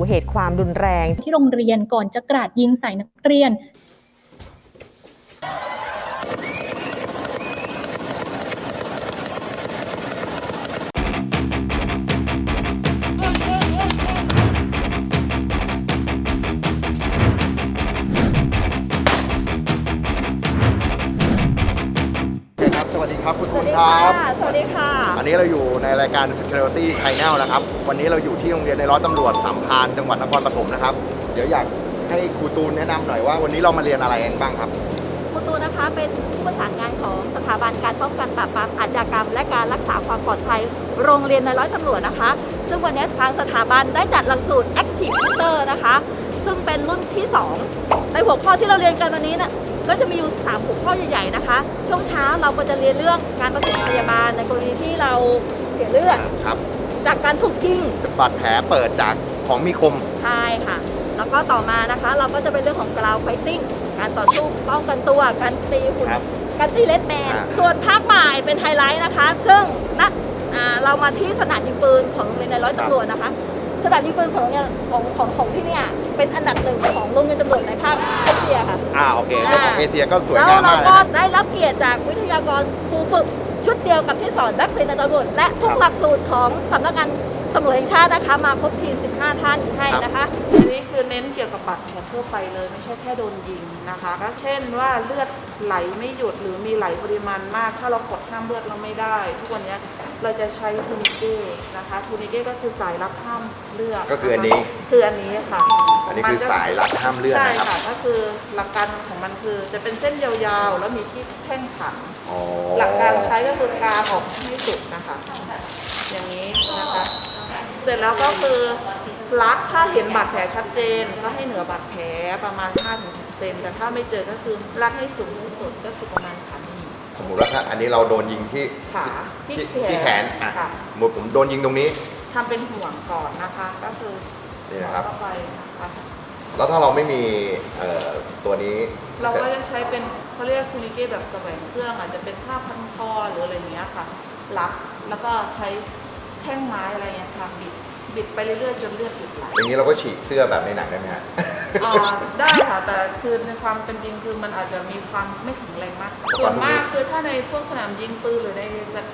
สู่เหตุความรุนแรง ที่โรงเรียนก่อนจะกราดยิงใส่นักเรียนครับ สวัสดีครับคุณคุณครับ สวัสดีค่ะ อันนี้เราอยู่ในรายการ Security Channel นะครับ วันนี้เราอยู่ที่โรงเรียนในร้อยตำรวจสามพานจังหวัดนครปฐมนะครับ เดี๋ยวอยากให้ครูตูนแนะนำหน่อยว่าวันนี้เรามาเรียนอะไรกันบ้างครับ ครูตูนนะคะเป็นผู้ประสานงานของสถาบันการป้องกันปราบปรามอาชญากรรม และการรักษาความปลอดภัย โรงเรียนในร้อยตำรวจนะคะ ซึ่งวันนี้ทางสถาบันได้จัดหลักสูตร Active Shooter นะคะ ซึ่งเป็นรุ่นที่ 2 ในหัวข้อที่เราเรียนกันวันนี้นะ ก็จะมีอยู่3หัวข้อใหญ่ๆนะคะ ช่วงเช้าเราก็จะเรียนเรื่องการประถมพยาบาลในกรณีที่เราเสียเลือดครับ จากการถูกยิงบาดแผลเปิดจากของมีคม ใช่ค่ะ แล้วก็ต่อมานะคะ เราก็จะเป็นเรื่องของ ground fighting การต่อสู้ป้องกันตัว การตีหุ่น ครับการตีเลดแมน อ่า ส่วนภาคบ่ายเป็นไฮไลท์นะคะ ซึ่งนัดอ่าเรามาที่สนามยิงปืนของโรงเรียนในร้อยตำรวจนะคะ สนามยิงปืนของโรงเรียนของของของที่เนี่ยเป็นอันดับหนึ่งของโรงเรียนตำรวจในภาคเอเชียค่ะ อ่าโอเคในของเอเชียก็สวยแล้วงามเรามากก็นะได้รับเกียรติจากวิทยากรครูฝึกชุดเดียวกับที่สอนนักเรียนในตำรวจและทุกครับหลักสูตรของสำนักงานตำรวจแห่งชาตินะคะ มาครบทีม15 ท่านให้นะคะอันนี้คือเน้นเกี่ยวกับบาดแผลทั่วไปเลย ไม่ใช่แค่โดนยิงนะคะ ก็เช่นว่าเลือดไหลไม่หยุดหรือมีไหลปริมาณมาก ถ้าเรากดห้ามเลือดเราไม่ได้ ทุกวันนี้เราจะใช้ทูนิเก้นะคะทูนิเก้ก็คือสายรับห้ามเลือดก็คืออันนี้คืออันนี้ค่ะ อันนี้คือสายรัดห้ามเลือดใช่นะครับค่ะก็คือหลักการของมันคือจะเป็นเส้นยาวๆ แล้วมีที่แท่งขันอ๋อหลักการใช้ก็คือกางออกให้สุดนะคะ อย่างนี้นะคะ เสร็จแล้วก็คือรัดถ้าเห็นบาดแผลชัดเจน ก็ให้เหนือบาดแผลประมาณ5-10เซนแต่ถ้าไม่เจอก็คือรัดให้สูงที่สุดก็คือประมาณขาหนีบ สมมุติว่าถ้าอันนี้เราโดนยิงที่ขาที่ที่แขนที่แขนอะค่ะ สมมติผมโดนยิงตรงนี้ ทำเป็นห่วงก่อนนะคะ ก็คือนี่นะครับ เข้าไปนะคะ แล้วถ้าเราไม่มีเอ่อตัวนี้ เราก็จะใช้เป็นเขาเรียกคูนิเก้แบบแสวงเครื่องอาจจะเป็นผ้าพันคอหรืออะไรอย่างเงี้ยค่ะรัดแล้วก็ใช้แท่งไม้อะไรเงี้ยค่ะบิดบิดไปเรื่อยๆจนเลือดหยุดไหลอย่างนี้เราก็ฉีกเสื้อแบบในหนังได้ไหมฮะ อ่าได้ค่ะแต่คือในความเป็นจริงคือมันอาจจะมีความไม่แข็งแรงมาก ส่วนมากคือถ้าในพวกสนามยิงปืนหรือใน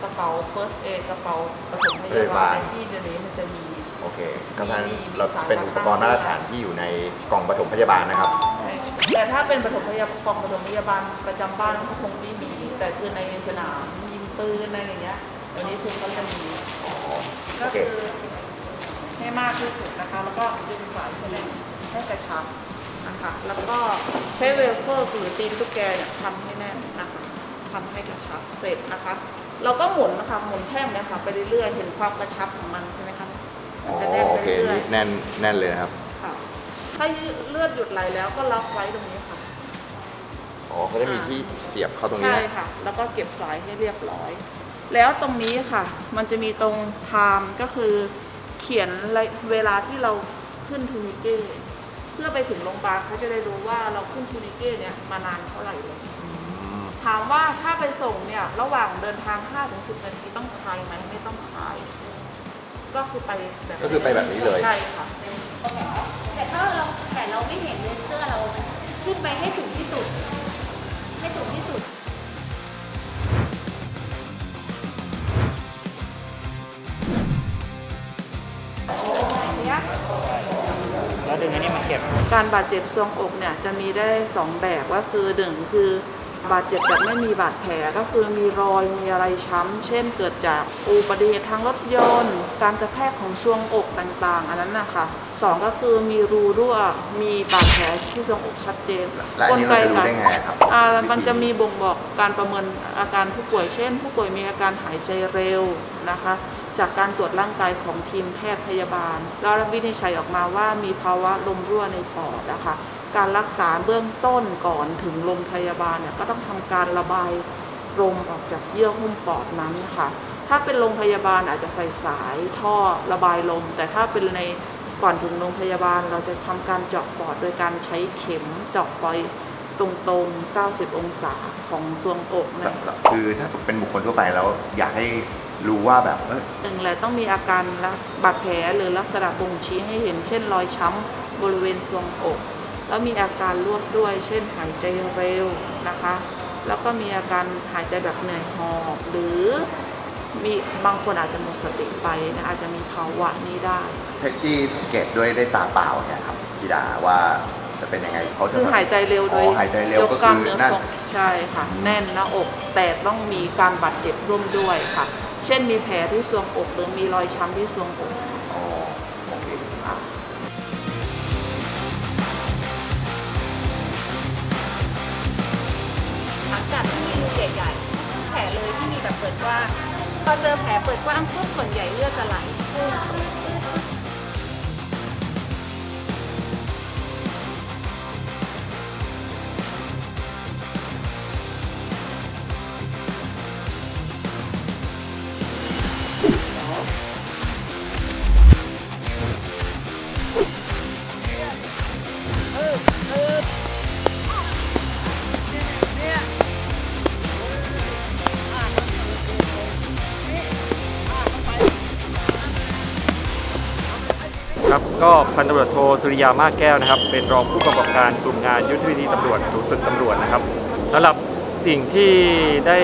กระเป๋า first aid กระเป๋าปฐมพยาบาลในที่เดี๋ยวนี้มันจะมี โอเคก็ท่านมีมีเราสายเป็นอุปกรณ์มาตรฐานที่อยู่ในกล่องปฐมพยาบาลนะครับ แต่ถ้าเป็นปฐมพยาบาลกองปฐมพยาบาลประจำบ้านก็คงไม่มี แต่คือในสนามยิงปืนอะไรอย่างเงี้ยอันนี้คือเขาจะมีอ๋อก็โอเคคือให้มากที่สุดนะคะ แล้วก็ดึงสายให้แรงให้กระชับนะคะ แล้วก็ใช้เวลเฟอร์หรือตีนตุ๊กแกเนี่ยทำให้แน่นนะคะทำให้กระชับเสร็จนะคะ เราก็หมุนนะคะหมุนแท่งเนี่ยค่ะไปเรื่อยๆเห็นความกระชับของมันใช่ไหมคะอ๋มันอ จะแน่นโอไปเคเรื่อยนี่แน่นแน่นเลยนะครับๆค่ะถ้าเลือดหยุดไหลแล้วก็ล็อกไว้ตรงนี้ค่ะ อ๋อเขาจะมีที่เสียบเข้าตรงนี้ใช่นะค่ะ แล้วก็เก็บสายให้เรียบร้อย แล้วตรงนี้ค่ะ มันจะมีตรงไทม์ก็คือ เขียนเวลาที่เราขึ้นทูนิเก้เพื่อไปถึงโรงพยาบาลเขาจะได้รู้ว่าเราขึ้นทูนิเก้เนี่ยมานานเท่าไหร่แล้วถามว่าถ้าไปส่งเนี่ย ระหว่างเดินทาง 5-10 นาทีต้องคลายไหมไม่ต้องคลาย ก็คือไปแบบก็คือไปแบบนี้เลย ใช่ค่ะ แต่ถ้าเราแต่เราไม่เห็นเลเซอร์เราขึ้นไปให้สูงที่สุด ให้สูงที่สุด แล้วดึงอันนี้มาเก็บ การบาดเจ็บทรวงอกเนี่ยจะมีได้ 2 แบบก็คือหนึ่งคือ บาดเจ็บแบบไม่มีบาดแผลก็คือมีรอยมีอะไรช้ำ เช่นเกิดจากอุบัติเหตุทางรถยนต์ การกระแทกของช่วงอกต่างๆ อันนั้นนะคะสองก็คือมีรูรั่ว มีบาดแผลที่ช่วงอกชัดเจนและอันนี้เราจะรู้ได้ไงครับอ่าวิธีมันจะมีบ่งบอกการประเมินอาการผู้ป่วย เช่น ผู้ป่วยมีอาการหายใจเร็วนะคะจากการตรวจร่างกายของทีมแพทย์พยาบาล แล้ววินิจฉัยออกมาว่ามีภาวะลมรั่วในปอดนะคะ การรักษาเบื้องต้นก่อนถึงโรงพยาบาลเนี่ยก็ต้องทำการระบายลมออกจากเยื่อหุ้มปอดนั้นนะคะถ้าเป็นโรงพยาบาลอาจจะใส่สายท่อระบายลม แต่ถ้าเป็นในก่อนถึงโรงพยาบาลเราจะทำการเจาะปอดโดยการใช้เข็มเจาะไปตรงๆ 90 องศาของทรวงอกแล้วนะแล้วคือถ้าเป็นบุคคลทั่วไปแล้วอยากให้รู้ว่าแบบเอ้ยหนึ่งเลยต้องมีอาการละบาดแผลหรือลักษณะบ่งชี้ให้เห็น เช่นรอยช้ำบริเวณทรวงอก แล้วมีอาการลวกด้วย เช่นหายใจเร็วนะคะ แล้วก็มีอาการหายใจแบบเหนื่อยหอบหรือมีบางคนอาจจะหมดสติไปนะอาจจะมีภาวะนี้ได้เทคที่สังเกตด้วยด้วยตาเปล่าเนี่ยครับพี่ดาว่าจะเป็นยังไงเขาจะคือหายใจเร็วโดยอ๋อหายใจเร็วยกก็กล้าคืมอเนื้อนั่นทรงใช่ค่ะ แน่นหน้าอก แต่ต้องมีการบาดเจ็บร่วมด้วยค่ะ เช่นมีแผลที่ทรวงอกหรือมีรอยช้ำที่ทรวงอก เปิดกว้างพอเจอแผลเปิดกว้างปุ๊บส่วนใหญ่เลือดจะไหล ก็พันตำรวจโทสุริยามากแก้วนะครับ เป็นรองผู้กำกับการกลุ่มงานยุทธวิธีตำรวจศูนย์ฝึกตำรวจนะครับสำหรับสิ่งที่ได้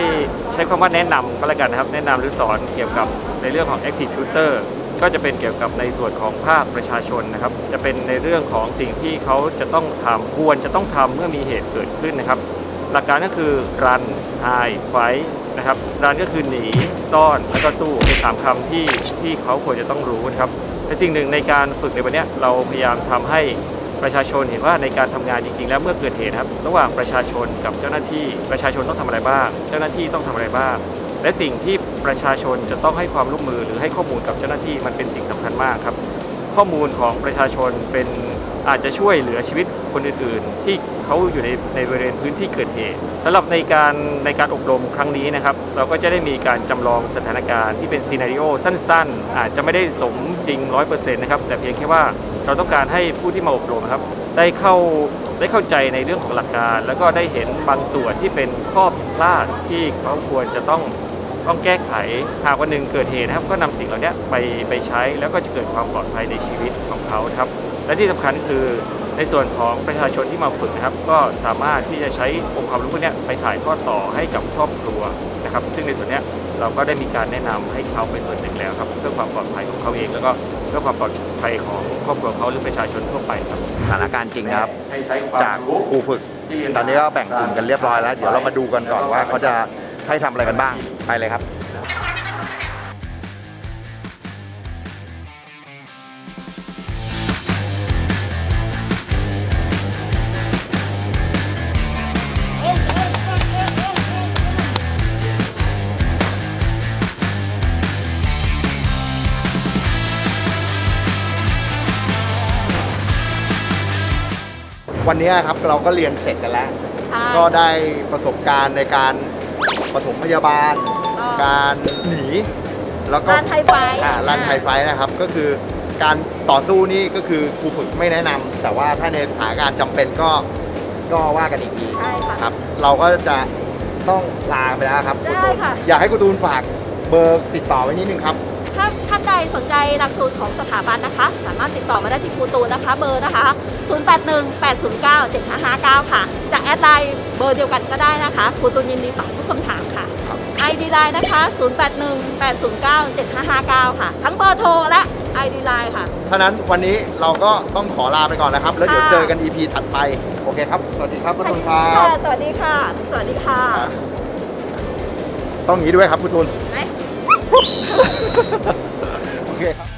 ใช้คำว่าแนะนำก็แล้วกันนะครับ แนะนำหรือสอนเกี่ยวกับในเรื่องของ Active Shooter ก็จะเป็นเกี่ยวกับในส่วนของภาคประชาชนนะครับ จะเป็นในเรื่องของสิ่งที่เขาจะต้องทำควรจะต้องทำเมื่อมีเหตุเกิดขึ้นนะครับ หลักการก็คือ run hide fight นะครับ run ก็คือหนีซ่อนแล้วก็สู้เป็นสามคำที่ที่เขาควรจะต้องรู้นะครับ แต่สิ่งหนึ่งในการฝึกในวันนี้เราพยายามทำให้ประชาชนเห็นว่าในการทำงานจริงๆ แล้วเมื่อเกิดเหตุครับ ระหว่างประชาชนกับเจ้าหน้าที่ประชาชนต้องทำอะไรบ้าง เจ้าหน้าที่ต้องทำอะไรบ้าง และสิ่งที่ประชาชนจะต้องให้ความร่วมมือหรือให้ข้อมูลกับเจ้าหน้าที่มันเป็นสิ่งสำคัญมากครับ ข้อมูลของประชาชนเป็น อาจจะช่วยเหลือชีวิตคนอื่นๆ ที่เขาอยู่ในในบริเวณพื้นที่เกิดเหตุสำหรับในการในการอบรมครั้งนี้นะครับ เราก็จะได้มีการจำลองสถานการณ์ที่เป็นซีนารีโอสั้นๆ อาจจะไม่ได้สมจริง 100%นะครับ แต่เพียงแค่ว่าเราต้องการให้ผู้ที่มาอบรมครับได้เข้าได้เข้าใจในเรื่องของหลักการ แล้วก็ได้เห็นบางส่วนที่เป็นข้อผิดพลาดที่เขาควรจะต้องต้องแก้ไขหากวันหนึ่งเกิดเหตุนะครับ ก็นำสิ่งเหล่านี้ไปไปใช้แล้วก็จะเกิดความปลอดภัยในชีวิตของเขาครับ และที่สำคัญคือในส่วนของประชาชนที่มาฝึกนะครับ ก็สามารถที่จะใช้องค์ความรู้พวกเนี้ยไปถ่ายทอดต่อให้กับครอบครัวนะครับ ซึ่งในส่วนเนี้ยเราก็ได้มีการแนะนำให้เขาไปส่วนหนึ่งแล้วครับ เพื่อความปลอดภัยของเขาเอง แล้วก็เพื่อความปลอดภัยของครอบครัวเขาหรือประชาชนทั่วไปครับสถานการณ์จริงนะครับจากครูฝึก ตอนนี้ก็แบ่งกลุ่มกันเรียบร้อยแล้ว เดี๋ยวเรามาดูกันก่อนว่าเขาจะให้ทำอะไรกันบ้างไปเลยครับ วันนี้ครับเราก็เรียนเสร็จกันแล้ว ใช่ ก็ได้ประสบการณ์ในการปฐมพยาบาลก็การหนี แล้วก็ร้านไทยไฟอ่ารันไทยไฟท์นะครับ ก็คือการต่อสู้นี่ก็คือครูฝึกไม่แนะนำแต่ว่าถ้าในสถานการณ์จำเป็นก็ก็ว่ากันอีกทีใช่ค่ะครับ เราก็จะต้องลาไปแล้วครับณได้ตูนค่ะ อยากให้คุณตูนฝากเบอร์ติดต่อไว้นิดนึงครับ ถ้าท่านใดสนใจหลักสูตรของสถาบันนะคะ สามารถติดต่อมาได้ที่ครูตูนนะคะ เบอร์นะคะ 0818097559 ค่ะ จะแอดไลน์เบอร์เดียวกันก็ได้นะคะครูตูนยินดีตอบทุกคำถามค่ะครับ ID Line นะคะ 0818097559 ค่ะ ทั้งเบอร์โทรและ ID Line ค่ะท่านั้นวันนี้เราก็ต้องขอลาไปก่อนนะครับ แล้วเดี๋ยวค่ะเจอกัน EP ถัดไป โอเคครับ สวัสดีครับคุณตูนครับค่ะสวัสดีค่ะ สวัสดีค่ะอะ ต้องอย่างนี้ด้วยครับคุณตูนไหม โอเคครับ